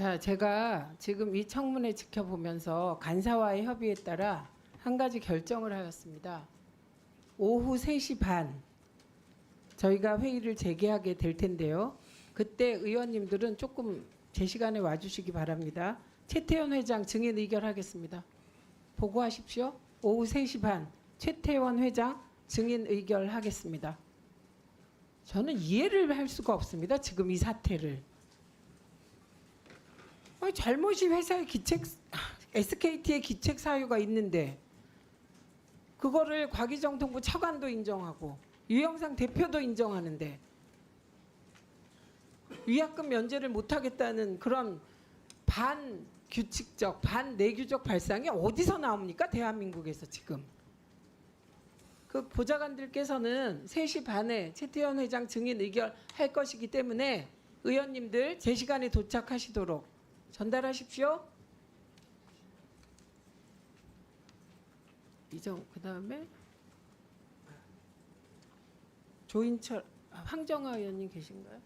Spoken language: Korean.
자, 제가 지금 이 청문회 지켜보면서 간사와의 협의에 따라 한 가지 결정을 하였습니다. 오후 3시 반 저희가 회의를 재개하게 될 텐데요. 그때 의원님들은 조금 제 시간에 와주시기 바랍니다. 최태원 회장 증인 의결하겠습니다. 보고하십시오. 오후 3시 반 최태원 회장 증인 의결하겠습니다. 저는 이해를 할 수가 없습니다. 지금 이 사태를. 아니, 잘못이 회사의 기책 SKT의 기책 사유가 있는데 그거를 과기정통부 차관도 인정하고 유영상 대표도 인정하는데 위약금 면제를 못하겠다는 그런 반 규칙적 반 내규적 발상이 어디서 나옵니까? 대한민국에서 지금. 그 보좌관들께서는 3시 반에 최태원 회장 증인 의결할 것이기 때문에 의원님들 제 시간에 도착하시도록 전달하십시오. 이정 그 다음에 조인철 아, 황정아 의원님 계신가요?